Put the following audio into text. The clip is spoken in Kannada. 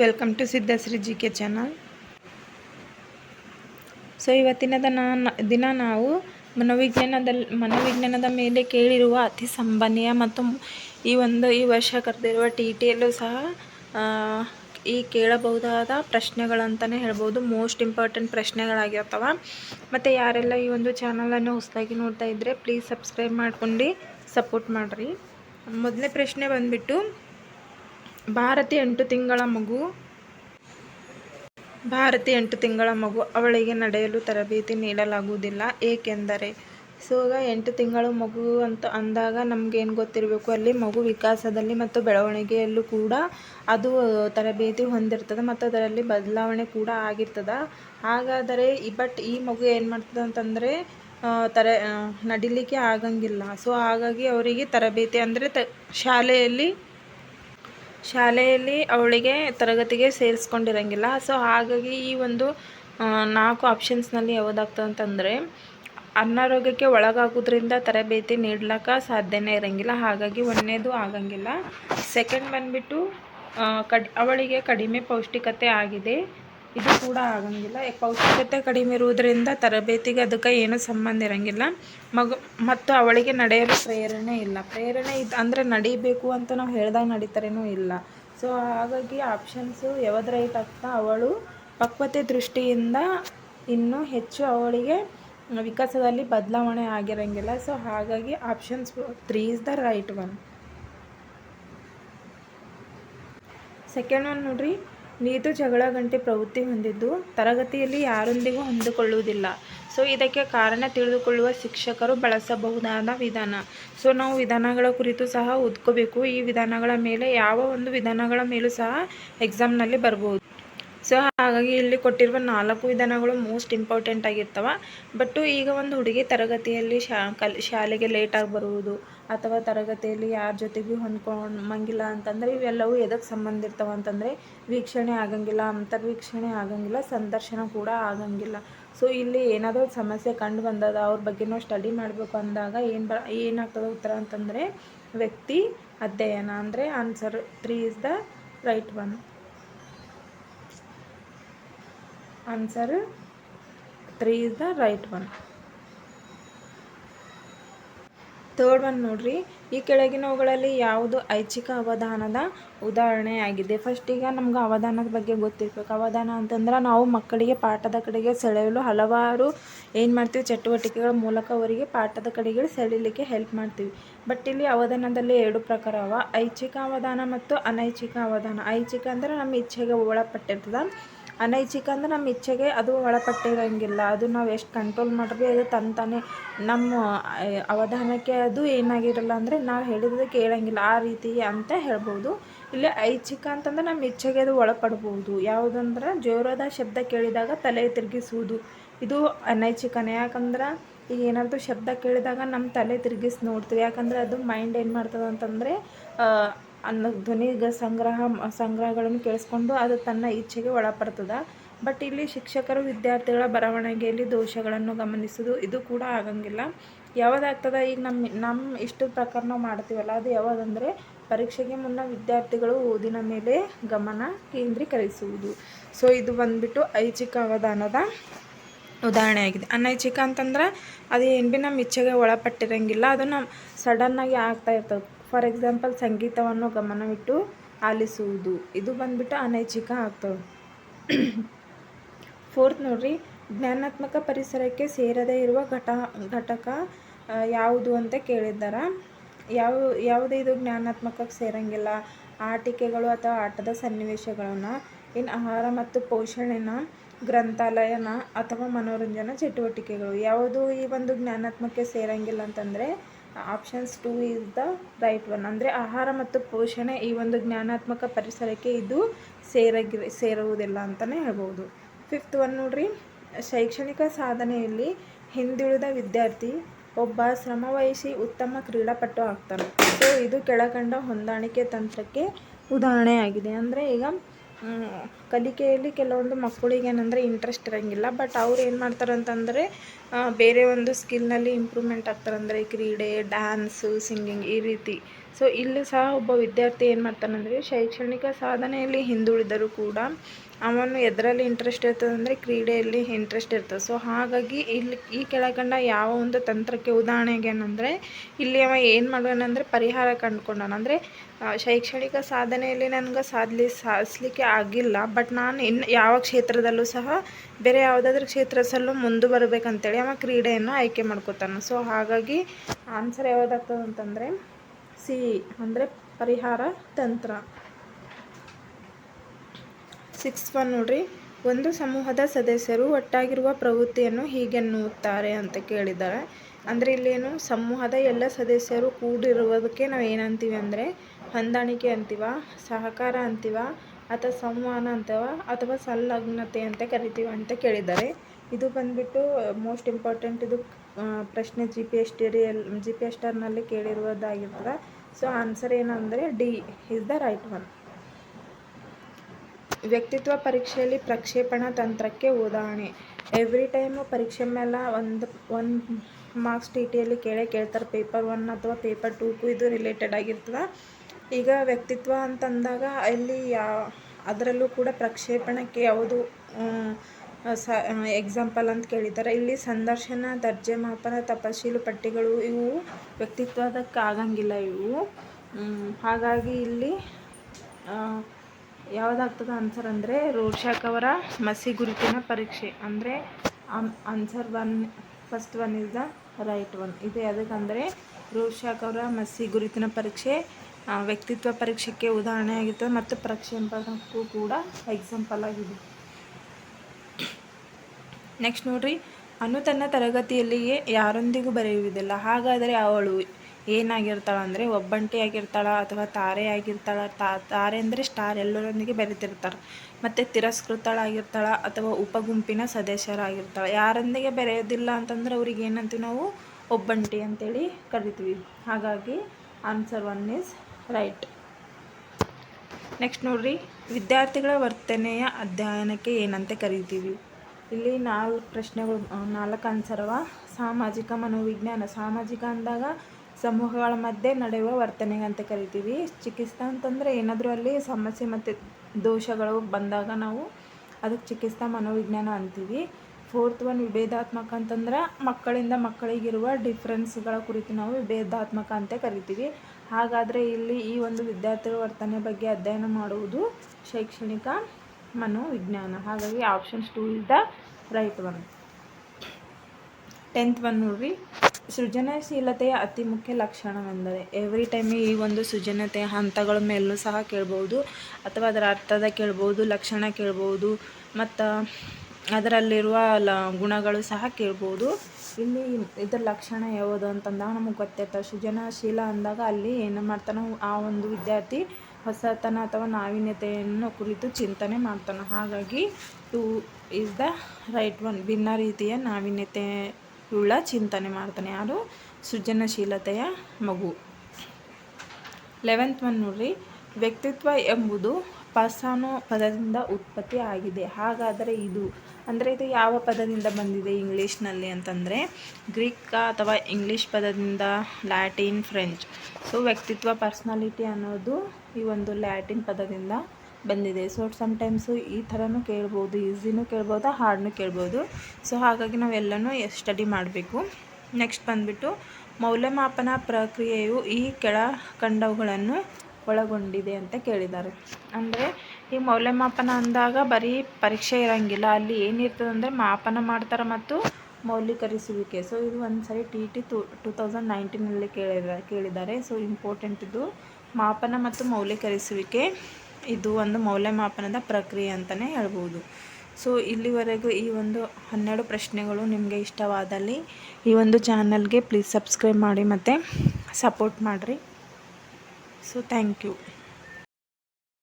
Welcome to Siddhashri G K channel so ಇವತ್ತಿನ ದಿನ ದಿನ ನಾವು ಮನೋವಿಜ್ಞಾನದಲ್ಲಿ ಮನೋವಿಜ್ಞಾನದ ಮೇಲೆ ಕೇಳಿರುವ ಅತಿ ಸಂಬನೀಯ ಮತ್ತು ಈ ಒಂದು, ಈ ವರ್ಷ ಕರೆದಿರುವ ಟಿ ಟಿಯಲ್ಲೂ ಸಹ ಈ ಕೇಳಬಹುದಾದ ಪ್ರಶ್ನೆಗಳಂತಲೇ ಹೇಳ್ಬೋದು. ಮೋಸ್ಟ್ ಇಂಪಾರ್ಟೆಂಟ್ ಪ್ರಶ್ನೆಗಳಾಗಿರ್ತವೆ. ಮತ್ತು ಯಾರೆಲ್ಲ ಈ ಒಂದು ಚಾನಲನ್ನು ಹೊಸದಾಗಿ ನೋಡ್ತಾ ಇದ್ದರೆ ಪ್ಲೀಸ್ ಸಬ್ಸ್ಕ್ರೈಬ್ ಮಾಡ್ಕೊಂಡು ಸಪೋರ್ಟ್ ಮಾಡಿರಿ. ಮೊದಲನೇ ಪ್ರಶ್ನೆ ಬಂದುಬಿಟ್ಟು ಭಾರತಿ ಎಂಟು ತಿಂಗಳ ಮಗು. ಭಾರತಿ ಎಂಟು ತಿಂಗಳ ಮಗು. ಅವಳಿಗೆ ನಡೆಯಲು ತರಬೇತಿ ನೀಡಲಾಗುವುದಿಲ್ಲ. ಏಕೆಂದರೆ ಸೊ ಈಗ ಎಂಟು ತಿಂಗಳ ಮಗು ಅಂತ ಅಂದಾಗ ನಮಗೇನು ಗೊತ್ತಿರಬೇಕು? ಅಲ್ಲಿ ಮಗು ವಿಕಾಸದಲ್ಲಿ ಮತ್ತು ಬೆಳವಣಿಗೆಯಲ್ಲೂ ಕೂಡ ಅದು ತರಬೇತಿ ಹೊಂದಿರ್ತದೆ ಮತ್ತು ಅದರಲ್ಲಿ ಬದಲಾವಣೆ ಕೂಡ ಆಗಿರ್ತದೆ. ಹಾಗಾದರೆ ಬಟ್ ಈ ಮಗು ಏನು ಮಾಡ್ತದೆ ಅಂತಂದರೆ ತರ ನಡಿಲಿಕ್ಕೆ ಆಗಂಗಿಲ್ಲ. ಸೊ ಹಾಗಾಗಿ ಅವರಿಗೆ ತರಬೇತಿ ಅಂದರೆ ತ, ಶಾಲೆಯಲ್ಲಿ ಶಾಲೆಯಲ್ಲಿ ಅವಳಿಗೆ ತರಗತಿಗೆ ಸೇರಿಸ್ಕೊಂಡಿರಂಗಿಲ್ಲ. ಸೊ ಹಾಗಾಗಿ ಈ ಒಂದು ನಾಲ್ಕು ಆಪ್ಷನ್ಸ್ನಲ್ಲಿ ಯಾವುದಾಗ್ತದೆ ಅಂತಂದರೆ, ಅನಾರೋಗ್ಯಕ್ಕೆ ಒಳಗಾಗೋದ್ರಿಂದ ತರಬೇತಿ ನೀಡ್ಲಿಕ್ಕೆ ಸಾಧ್ಯನೇ ಇರಂಗಿಲ್ಲ. ಹಾಗಾಗಿ ಒಂದನೇದು ಆಗಂಗಿಲ್ಲ. ಸೆಕೆಂಡ್ ಬಂದುಬಿಟ್ಟು ಕಡ್, ಅವಳಿಗೆ ಕಡಿಮೆ ಪೌಷ್ಟಿಕತೆ ಆಗಿದೆ. ಇದು ಕೂಡ ಆಗಂಗಿಲ್ಲ. ಈ ಪೌಷ್ಟಿಕತೆ ಕಡಿಮೆ ಇರುವುದರಿಂದ ತರಬೇತಿಗೆ ಅದಕ್ಕೆ ಏನೂ ಸಂಬಂಧ ಇರಂಗಿಲ್ಲ. ಮಗು, ಮತ್ತು ಅವಳಿಗೆ ನಡೆಯಲು ಪ್ರೇರಣೆ ಇಲ್ಲ. ಪ್ರೇರಣೆ ಇದು, ಅಂದರೆ ನಡಿಬೇಕು ಅಂತ ನಾವು ಹೇಳ್ದಾಗ ನಡೀತಾರೇನೂ ಇಲ್ಲ. ಸೊ ಹಾಗಾಗಿ ಆಪ್ಷನ್ಸು ಯಾವ್ದು ರೈಟ್ ಆಗ್ತಾ ಅವಳು ಪಕ್ವತೆ ದೃಷ್ಟಿಯಿಂದ ಇನ್ನೂ ಹೆಚ್ಚು ಅವಳಿಗೆ ವಿಕಾಸದಲ್ಲಿ ಬದಲಾವಣೆ ಆಗಿರಂಗಿಲ್ಲ. ಸೊ ಹಾಗಾಗಿ options three is the right one second one ನೋಡ್ರಿ. ನೀತು ಜಗಳ ಗಂಟೆ ಪ್ರವೃತ್ತಿ ಹೊಂದಿದ್ದು ತರಗತಿಯಲ್ಲಿ ಯಾರೊಂದಿಗೂ ಹೊಂದಿಕೊಳ್ಳುವುದಿಲ್ಲ. ಸೊ, ಇದಕ್ಕೆ ಕಾರಣ ತಿಳಿದುಕೊಳ್ಳುವ ಶಿಕ್ಷಕರು ಬಳಸಬಹುದಾದ ವಿಧಾನ. ಸೊ, ನಾವು ವಿಧಾನಗಳ ಕುರಿತು ಸಹ ಓದ್ಕೋಬೇಕು. ಈ ವಿಧಾನಗಳ ಮೇಲೆ ಯಾವ ಒಂದು ವಿಧಾನಗಳ ಮೇಲೂ ಸಹ ಎಕ್ಸಾಮ್ನಲ್ಲಿ ಬರ್ಬೋದು. ಸೊ, ಹಾಗಾಗಿ ಇಲ್ಲಿ ಕೊಟ್ಟಿರುವ ನಾಲ್ಕು ವಿಧಾನಗಳು ಮೋಸ್ಟ್ ಇಂಪಾರ್ಟೆಂಟ್ ಆಗಿರ್ತವೆ. ಬಟ್ಟು ಈಗ ಒಂದು ಹುಡುಗಿ ತರಗತಿಯಲ್ಲಿ ಶಾ, ಕಲ್, ಶಾಲೆಗೆ ಲೇಟಾಗಿ ಬರುವುದು. ಅಥವಾ ತರಗತಿಯಲ್ಲಿ ಯಾರ ಜೊತೆಗೂ ಹೊಂದ್ಕೊಂಬಂಗಿಲ್ಲ ಅಂತಂದರೆ ಇವೆಲ್ಲವೂ ಎದಕ್ಕೆ ಸಂಬಂಧ ಇರ್ತಾವೆ ಅಂತಂದರೆ ವೀಕ್ಷಣೆ ಆಗಂಗಿಲ್ಲ, ಅಂತರ್ವೀಕ್ಷಣೆ ಆಗಂಗಿಲ್ಲ, ಸಂದರ್ಶನ ಕೂಡ ಆಗಂಗಿಲ್ಲ. ಸೊ ಇಲ್ಲಿ ಏನಾದರೂ ಸಮಸ್ಯೆ ಕಂಡು ಬಂದದ, ಅವ್ರ ಬಗ್ಗೆ ನಾವು ಸ್ಟಡಿ ಮಾಡಬೇಕು ಅಂದಾಗ ಏನು ಬ, ಏನಾಗ್ತದೆ ಉತ್ತರ ಅಂತಂದರೆ ವ್ಯಕ್ತಿ ಅಧ್ಯಯನ, ಅಂದರೆ answer three is the right one answer three is the right one third one ನೋಡ್ರಿ. ಈ ಕೆಳಗಿನವುಗಳಲ್ಲಿ ಯಾವುದು ಐಚ್ಛಿಕ ಅವಧಾನದ ಉದಾಹರಣೆಯಾಗಿದೆ ಫಸ್ಟ್ ಈಗ ನಮ್ಗೆ ಅವಧಾನದ ಬಗ್ಗೆ ಗೊತ್ತಿರ್ಬೇಕು. ಅವಧಾನ ಅಂತಂದ್ರೆ ನಾವು ಮಕ್ಕಳಿಗೆ ಪಾಠದ ಕಡೆಗೆ ಸೆಳೆಯಲು ಹಲವಾರು ಏನು ಮಾಡ್ತೀವಿ? ಚಟುವಟಿಕೆಗಳ ಮೂಲಕ ಅವರಿಗೆ ಪಾಠದ ಕಡೆಗೆ ಸೆಳೀಲಿಕ್ಕೆ ಹೆಲ್ಪ್ ಮಾಡ್ತೀವಿ. ಬಟ್ ಇಲ್ಲಿ ಅವಧಾನದಲ್ಲಿ ಎರಡು ಪ್ರಕಾರ ಅವ. ಐಚ್ಛಿಕ ಅವಧಾನ ಮತ್ತು ಅನೈಚ್ಛಿಕ ಅವಧಾನ. ಐಚ್ಛಿಕ ಅಂದ್ರೆ ನಮ್ಮ ಇಚ್ಛೆಗೆ ಒಳಪಟ್ಟಿರ್ತದೆ. ಅನೈಚ್ಛಿಕ ಅಂದ್ರೆ ನಮ್ಮ ಇಚ್ಛೆಗೆ ಅದು ಒಳಪಟ್ಟಿರಂಗಿಲ್ಲ ಅದು ನಾವು ಎಷ್ಟು ಕಂಟ್ರೋಲ್ ಮಾಡಿದ್ವಿ ಅದು ತನ್ನ ತಾನೇ ನಮ್ಮ ಅವಧಾನಕ್ಕೆ ಅದು ಏನಾಗಿರಲ್ಲ ಅಂದರೆ ನಾವು ಹೇಳಿದ್ರೆ ಕೇಳೋಂಗಿಲ್ಲ. ಆ ರೀತಿ ಅಂತ ಹೇಳ್ಬೋದು. ಇಲ್ಲಿ ಐಚ್ಛಿಕ ಅಂತಂದ್ರೆ ನಮ್ಮ ಇಚ್ಛೆಗೆ ಅದು ಒಳಪಡ್ಬೋದು. ಯಾವುದಂದ್ರೆ ಜೋರಾದ ಶಬ್ದ ಕೇಳಿದಾಗ ತಲೆ ತಿರುಗಿಸುವುದು. ಇದು ಅನೈಚ್ಛಿಕನೇ ಯಾಕಂದ್ರೆ ಈಗ ಏನಾದರೂ ಶಬ್ದ ಕೇಳಿದಾಗ ನಮ್ಮ ತಲೆ ತಿರುಗಿಸಿ ನೋಡ್ತೀವಿ. ಯಾಕಂದರೆ ಅದು ಮೈಂಡ್ ಏನು ಮಾಡ್ತದೆ ಅಂತಂದರೆ ಅನ್ನೋ ಧ್ವನಿ ಸಂಗ್ರಹ, ಸಂಗ್ರಹಗಳನ್ನು ಕೇಳಿಸ್ಕೊಂಡು ಅದು ತನ್ನ ಇಚ್ಛೆಗೆ ಒಳಪಡ್ತದೆ. ಬಟ್ ಇಲ್ಲಿ ಶಿಕ್ಷಕರು, ವಿದ್ಯಾರ್ಥಿಗಳ ಬರವಣಿಗೆಯಲ್ಲಿ ದೋಷಗಳನ್ನು ಗಮನಿಸೋದು ಇದು ಕೂಡ ಆಗಂಗಿಲ್ಲ. ಯಾವ್ದಾಗ್ತದೆ, ಈಗ ನಮ್ಮ ನಮ್ಮ ಇಷ್ಟದ ಪ್ರಕಾರ ನಾವು ಮಾಡ್ತೀವಲ್ಲ, ಅದು ಯಾವುದಂದರೆ ಪರೀಕ್ಷೆಗೆ ಮುನ್ನ ವಿದ್ಯಾರ್ಥಿಗಳು ಓದಿನ ಮೇಲೆ ಗಮನ ಕೇಂದ್ರೀಕರಿಸುವುದು. ಸೊ, ಇದು ಬಂದ್ಬಿಟ್ಟು ಐಚ್ಛಿಕ ಅವಧಾನದ ಉದಾಹರಣೆಯಾಗಿದೆ. ಅನೈಚ್ಛಿಕ ಅಂತಂದ್ರೆ ಅದು ಏನು ಭೀ ನಮ್ಮ ಇಚ್ಛೆಗೆ ಒಳಪಟ್ಟಿರಂಗಿಲ್ಲ, ಅದು ನಮ್ಮ ಸಡನ್ನಾಗಿ ಆಗ್ತಾ ಇರ್ತದೆ. ಫಾರ್ ಎಕ್ಸಾಂಪಲ್ ಸಂಗೀತವನ್ನು ಗಮನವಿಟ್ಟು ಆಲಿಸುವುದು. ಇದು ಬಂದ್ಬಿಟ್ಟು ಅನೈಚ್ಛಿಕ ಆಗ್ತದೆ. ಫೋರ್ತ್ ನೋಡ್ರಿ, ಜ್ಞಾನಾತ್ಮಕ ಪರಿಸರಕ್ಕೆ ಸೇರದೇ ಇರುವ ಘಟ, ಘಟಕ ಯಾವುದು ಅಂತ ಕೇಳಿದ್ದಾರೆ? ಯಾವ, ಯಾವುದೇ ಇದು ಜ್ಞಾನಾತ್ಮಕಕ್ಕೆ ಸೇರಂಗಿಲ್ಲ. ಆಟಿಕೆಗಳು ಅಥವಾ ಆಟದ ಸನ್ನಿವೇಶಗಳನ್ನು ಇನ್ನು ಆಹಾರ ಮತ್ತು ಪೋಷಣೆನ, ಗ್ರಂಥಾಲಯನ ಅಥವಾ ಮನೋರಂಜನಾ ಚಟುವಟಿಕೆಗಳು. ಯಾವುದು ಈ ಒಂದು ಜ್ಞಾನಾತ್ಮಕಕ್ಕೆ ಸೇರಂಗಿಲ್ಲ ಅಂತಂದರೆ options two is the right one ಅಂದರೆ ಆಹಾರ ಮತ್ತು ಪೋಷಣೆ ಈ ಒಂದು ಜ್ಞಾನಾತ್ಮಕ ಪರಿಸರಕ್ಕೆ ಇದು ಸೇರಗಿ, ಸೇರುವುದಿಲ್ಲ ಅಂತಲೇ ಹೇಳ್ಬೋದು. ಫಿಫ್ತ್ ಒನ್ ನೋಡ್ರಿ. ಶೈಕ್ಷಣಿಕ ಸಾಧನೆಯಲ್ಲಿ ಹಿಂದುಳಿದ ವಿದ್ಯಾರ್ಥಿ ಒಬ್ಬ ಶ್ರಮವಹಿಸಿ ಉತ್ತಮ ಕ್ರೀಡಾಪಟು ಆಗ್ತಾನೆ. ಸೊ ಇದು ಕೆಳಕಂಡ ಹೊಂದಾಣಿಕೆ ತಂತ್ರಕ್ಕೆ ಉದಾಹರಣೆಯಾಗಿದೆ. ಅಂದರೆ ಈಗ ಕಲಿಕೆಯಲ್ಲಿ ಕೆಲವೊಂದು ಮಕ್ಕಳಿಗೆ ಏನಂದರೆ ಇಂಟ್ರೆಸ್ಟ್ ಇರೋಂಗಿಲ್ಲ. ಬಟ್ ಅವ್ರು ಏನು ಮಾಡ್ತಾರೆ ಅಂತಂದರೆ ಬೇರೆ ಒಂದು ಸ್ಕಿಲ್ನಲ್ಲಿ ಇಂಪ್ರೂವ್ಮೆಂಟ್ ಆಗ್ತಾರೆ ಅಂದರೆ ಕ್ರೀಡೆ ಡ್ಯಾನ್ಸು ಸಿಂಗಿಂಗ್ ಈ ರೀತಿ. ಸೊ ಇಲ್ಲಿ ಸಹ ಒಬ್ಬ ವಿದ್ಯಾರ್ಥಿ ಏನು ಮಾಡ್ತಾನಂದರೆ, ಶೈಕ್ಷಣಿಕ ಸಾಧನೆಯಲ್ಲಿ ಹಿಂದುಳಿದರೂ ಕೂಡ ಅವನು ಎದರಲ್ಲಿ ಇಂಟ್ರೆಸ್ಟ್ ಇರ್ತದೆ ಅಂದರೆ ಕ್ರೀಡೆಯಲ್ಲಿ ಇಂಟ್ರೆಸ್ಟ್ ಇರ್ತದೆ. ಸೊ ಹಾಗಾಗಿ ಇಲ್ಲಿ ಈ ಕೆಳಗಂಡ ಯಾವ ಒಂದು ತಂತ್ರಕ್ಕೆ ಉದಾಹರಣೆಗೆ ಏನಂದರೆ ಇಲ್ಲಿ ಅವ ಏನು ಮಾಡೋಣಂದರೆ ಪರಿಹಾರ ಕಂಡುಕೊಂಡಾನ ಅಂದರೆ ಶೈಕ್ಷಣಿಕ ಸಾಧನೆಯಲ್ಲಿ ನನಗೆ ಸಾಧಲಿ, ಸಾಧಿಸ್ಲಿಕ್ಕೆ ಆಗಿಲ್ಲ ಬಟ್ ನಾನು ಇನ್ನು ಯಾವ ಕ್ಷೇತ್ರದಲ್ಲೂ ಸಹ ಬೇರೆ ಯಾವುದಾದ್ರೂ ಕ್ಷೇತ್ರದಲ್ಲೂ ಮುಂದೆ ಬರಬೇಕಂತೇಳಿ ಅವ ಕ್ರೀಡೆಯನ್ನು ಆಯ್ಕೆ ಮಾಡ್ಕೋತಾನೆ. ಸೊ ಹಾಗಾಗಿ ಆನ್ಸರ್ ಯಾವುದಾಗ್ತದೆ ಅಂತಂದರೆ ಸಿ ಅಂದರೆ ಪರಿಹಾರ ತಂತ್ರ. ಸಿಕ್ಸ್ ಒನ್ ನೋಡ್ರಿ. ಒಂದು ಸಮೂಹದ ಸದಸ್ಯರು ಒಟ್ಟಾಗಿರುವ ಪ್ರವೃತ್ತಿಯನ್ನು ಹೀಗೆನ್ನುತ್ತಾರೆ ಅಂತ ಕೇಳಿದ್ದಾರೆ. ಅಂದರೆ ಇಲ್ಲೇನು, ಸಮೂಹದ ಎಲ್ಲ ಸದಸ್ಯರು ಕೂಡಿರುವುದಕ್ಕೆ ನಾವು ಏನಂತೀವಿ ಅಂದರೆ ಹೊಂದಾಣಿಕೆ ಅಂತೀವ, ಸಹಕಾರ ಅಂತೀವ, ಅಥವಾ ಸಂವಹನ ಅಂತೀವ, ಅಥವಾ ಸಂಲಗ್ನತೆ ಅಂತ ಕರಿತೀವಿ ಅಂತ ಕೇಳಿದ್ದಾರೆ. ಇದು ಬಂದ್ಬಿಟ್ಟು ಮೋಸ್ಟ್ ಇಂಪಾರ್ಟೆಂಟ್ ಇದು ಪ್ರಶ್ನೆ G P S T G P S ಟರ್ನಲ್ಲಿ ಕೇಳಿರುವುದಾಗಿರ್ತದೆ ಸೊ ಆನ್ಸರ್ ಏನಂದರೆ D is the right one ವ್ಯಕ್ತಿತ್ವ ಪರೀಕ್ಷೆಯಲ್ಲಿ ಪ್ರಕ್ಷೇಪಣ ತಂತ್ರಕ್ಕೆ ಉದಾಹರಣೆ. ಎವ್ರಿ ಟೈಮು ಪರೀಕ್ಷೆ ಮೇಲೆ ಒಂದು ಒಂದು ಮಾರ್ಕ್ಸ್ ಟಿ ಟಿಯಲ್ಲಿ ಕೇಳೇ ಕೇಳ್ತಾರೆ. ಪೇಪರ್ ಒನ್ ಅಥವಾ ಪೇಪರ್ ಟೂಗೂ ಇದು ರಿಲೇಟೆಡ್ ಆಗಿರ್ತದೆ. ಈಗ ವ್ಯಕ್ತಿತ್ವ ಅಂತಂದಾಗ ಇಲ್ಲಿ ಯಾ, ಅದರಲ್ಲೂ ಕೂಡ ಪ್ರಕ್ಷೇಪಣಕ್ಕೆ ಯಾವುದು ಸ ಎಕ್ಸಾಂಪಲ್ ಅಂತ ಕೇಳಿದ್ದಾರೆ. ಇಲ್ಲಿ ಸಂದರ್ಶನ, ದರ್ಜೆ, ಮಾಪನ, ತಪಶೀಲು ಪಟ್ಟಿಗಳು ಇವು ವ್ಯಕ್ತಿತ್ವದಕ್ಕೆ ಆಗಂಗಿಲ್ಲ ಇವು. ಹಾಗಾಗಿ ಇಲ್ಲಿ ಯಾವುದಾಗ್ತದ ಆನ್ಸರ್ ಅಂದರೆ ರೋಷಾಕ್ ಅವರ ಮಸಿ ಗುರುತಿನ ಪರೀಕ್ಷೆ. ಅಂದರೆ answer one first one is the right one ಇದು ಯಾವುದಕ್ಕಂದರೆ ರೋಷಾಕ್ ಅವರ ಮಸಿ ಗುರುತಿನ ಪರೀಕ್ಷೆ. ವ್ಯಕ್ತಿತ್ವ ಪರೀಕ್ಷೆಗೆ ಉದಾಹರಣೆ ಆಗಿರ್ತದೆ ಮತ್ತು ಪ್ರಕ್ಷೇಪಣಕ್ಕೂ ಕೂಡ ಎಕ್ಸಾಂಪಲ್ ಆಗಿದೆ. ನೆಕ್ಸ್ಟ್ ನೋಡ್ರಿ, ಅನು ತನ್ನ ತರಗತಿಯಲ್ಲಿಯೇ ಯಾರೊಂದಿಗೂ ಬರೆಯುವುದಿಲ್ಲ. ಹಾಗಾದರೆ ಅವಳು ಏನಾಗಿರ್ತಾಳೆ ಅಂದರೆ ಒಬ್ಬಂಟಿಯಾಗಿರ್ತಾಳ ಅಥವಾ ತಾರೆ ತಾ, ತಾರೆ ಅಂದರೆ ಸ್ಟಾರ್ ಎಲ್ಲರೊಂದಿಗೆ ಬೆರೆತಿರ್ತಾಳೆ ಮತ್ತು ತಿರಸ್ಕೃತಳಾಗಿರ್ತಾಳ ಅಥವಾ ಉಪಗುಂಪಿನ ಸದಸ್ಯರಾಗಿರ್ತಾಳೆ? ಯಾರೊಂದಿಗೆ ಬೆರೆಯೋದಿಲ್ಲ ಅಂತಂದ್ರೆ ಅವ್ರಿಗೆ ಏನಂತೀವಿ ನಾವು? ಒಬ್ಬಂಟಿ ಅಂತೇಳಿ ಕರಿತೀವಿ. ಹಾಗಾಗಿ answer one is right next ನೋಡ್ರಿ, ವಿದ್ಯಾರ್ಥಿಗಳ ವರ್ತನೆಯ ಅಧ್ಯಯನಕ್ಕೆ ಏನಂತೆ ಕರಿತೀವಿ? ಇಲ್ಲಿ ನಾಲ್ಕು ಪ್ರಶ್ನೆಗಳು ನಾಲ್ಕು ಆನ್ಸರವ ಸಾಮಾಜಿಕ ಮನೋವಿಜ್ಞಾನ. ಸಾಮಾಜಿಕ ಅಂದಾಗ ಸಮೂಹಗಳ ಮಧ್ಯೆ ನಡೆಯುವ ವರ್ತನೆಗೆ ಅಂತ ಕರಿತೀವಿ. ಚಿಕಿತ್ಸಾ ಅಂತಂದರೆ ಏನಾದರೂ ಅಲ್ಲಿ ಸಮಸ್ಯೆ ಮತ್ತು ದೋಷಗಳು ಬಂದಾಗ ನಾವು ಅದಕ್ಕೆ ಚಿಕಿತ್ಸಾ ಮನೋವಿಜ್ಞಾನ ಅಂತೀವಿ. ಫೋರ್ತ್ ಒನ್ ವಿಭೇದಾತ್ಮಕ ಅಂತಂದ್ರೆ ಮಕ್ಕಳಿಂದ ಮಕ್ಕಳಿಗಿರುವ ಡಿಫ್ರೆನ್ಸ್ಗಳ ಕುರಿತು ನಾವು ವಿಭೇದಾತ್ಮಕ ಅಂತ ಕರಿತೀವಿ. ಹಾಗಾದರೆ ಇಲ್ಲಿ ಈ ಒಂದು ವಿದ್ಯಾರ್ಥಿಗಳ ವರ್ತನೆ ಬಗ್ಗೆ ಅಧ್ಯಯನ ಮಾಡುವುದು ಶೈಕ್ಷಣಿಕ ಮನೋವಿಜ್ಞಾನ ಹಾಗಾಗಿ options two is the right one tenth one ನೋಡ್ರಿ. ಸೃಜನಶೀಲತೆಯ ಅತಿ ಮುಖ್ಯ ಲಕ್ಷಣವೆಂದರೆ ಎವ್ರಿ ಟೈಮ್ ಈ ಒಂದು ಸೃಜನತೆಯ ಹಂತಗಳ ಮೇಲೂ ಸಹ ಕೇಳ್ಬೋದು. ಅಥವಾ ಅದರ ಅರ್ಥದ ಕೇಳ್ಬೋದು, ಲಕ್ಷಣ ಕೇಳ್ಬೋದು, ಮತ್ತು ಅದರಲ್ಲಿರುವ ಲ, ಗುಣಗಳು ಸಹ ಕೇಳ್ಬೋದು. ಇಲ್ಲಿ ಇದರ ಲಕ್ಷಣ ಯಾವುದು ಅಂತಂದಾಗ ನಮಗೆ ಗೊತ್ತಿರ್ತದೆ ಸೃಜನಶೀಲ ಅಂದಾಗ ಅಲ್ಲಿ ಏನು ಮಾಡ್ತಾನೆ ಆ ಒಂದು ವಿದ್ಯಾರ್ಥಿ ಹೊಸತನ ಅಥವಾ ನಾವೀನ್ಯತೆಯನ್ನು ಕುರಿತು ಚಿಂತನೆ ಮಾಡ್ತಾನೆ. ಹಾಗಾಗಿ two is the right one ಭಿನ್ನ ರೀತಿಯ ನಾವೀನ್ಯತೆಯುಳ್ಳ ಚಿಂತನೆ ಮಾಡ್ತಾನೆ ಯಾರು? ಸೃಜನಶೀಲತೆಯ ಮಗು. ಲೆವೆಂತ್ ಒನ್ ನೋಡ್ರಿ. ವ್ಯಕ್ತಿತ್ವ ಎಂಬುದು ಪಸಾನೋ ಪದದಿಂದ ಉತ್ಪತ್ತಿ ಆಗಿದೆ. ಹಾಗಾದರೆ ಇದು, ಅಂದರೆ ಇದು ಯಾವ ಪದದಿಂದ ಬಂದಿದೆ ಇಂಗ್ಲೀಷ್ನಲ್ಲಿ ಅಂತಂದರೆ, ಗ್ರೀಕ್ ಅಥವಾ ಇಂಗ್ಲೀಷ್ ಪದದಿಂದ ಲ್ಯಾಟಿನ್, ಫ್ರೆಂಚ್. ಸೊ ವ್ಯಕ್ತಿತ್ವ, ಪರ್ಸ್ನಾಲಿಟಿ ಅನ್ನೋದು ಈ ಒಂದು ಲ್ಯಾಟಿನ್ ಪದದಿಂದ ಬಂದಿದೆ. ಸೊ ಸಮ್ಟೈಮ್ಸು ಈ ಥರನೂ ಕೇಳ್ಬೋದು, ಈಸಿನೂ ಕೇಳ್ಬೋದು, ಹಾರ್ಡ್ನೂ ಕೇಳ್ಬೋದು. ಸೊ ಹಾಗಾಗಿ ನಾವೆಲ್ಲನೂ ಸ್ಟಡಿ ಮಾಡಬೇಕು. ನೆಕ್ಸ್ಟ್ ಬಂದುಬಿಟ್ಟು, ಮೌಲ್ಯಮಾಪನ ಪ್ರಕ್ರಿಯೆಯು ಈ ಕೆಳ ಕಂಡವುಗಳನ್ನು ಒಳಗೊಂಡಿದೆ ಅಂತ ಕೇಳಿದ್ದಾರೆ. ಅಂದರೆ ಈ ಮೌಲ್ಯಮಾಪನ ಅಂದಾಗ ಬರೀ ಪರೀಕ್ಷೆ ಇರೋಂಗಿಲ್ಲ, ಅಲ್ಲಿ ಏನಿರ್ತದೆ ಅಂದರೆ ಮಾಪನ ಮಾಡ್ತಾರೆ ಮತ್ತು ಮೌಲ್ಯೀಕರಿಸುವಿಕೆ. ಸೊ ಇದು ಒಂದು ಸರಿ T T two two thousand ನೈನ್ಟೀನಲ್ಲಿ ಕೇಳಿದ, ಕೇಳಿದ್ದಾರೆ. ಸೊ ಇಂಪಾರ್ಟೆಂಟ್ ಇದು. ಮಾಪನ ಮತ್ತು ಮೌಲ್ಯೀಕರಿಸುವಿಕೆ, ಇದು ಒಂದು ಮೌಲ್ಯಮಾಪನದ ಪ್ರಕ್ರಿಯೆ ಅಂತಲೇ ಹೇಳ್ಬೋದು. ಸೊ ಇಲ್ಲಿವರೆಗೂ ಈ ಒಂದು ಹನ್ನೆರಡು ಪ್ರಶ್ನೆಗಳು ನಿಮಗೆ ಇಷ್ಟವಾದಲ್ಲಿ ಈ ಒಂದು ಚಾನಲ್ಗೆ ಪ್ಲೀಸ್ ಸಬ್ಸ್ಕ್ರೈಬ್ ಮಾಡಿ ಮತ್ತು ಸಪೋರ್ಟ್ ಮಾಡಿರಿ. So thank you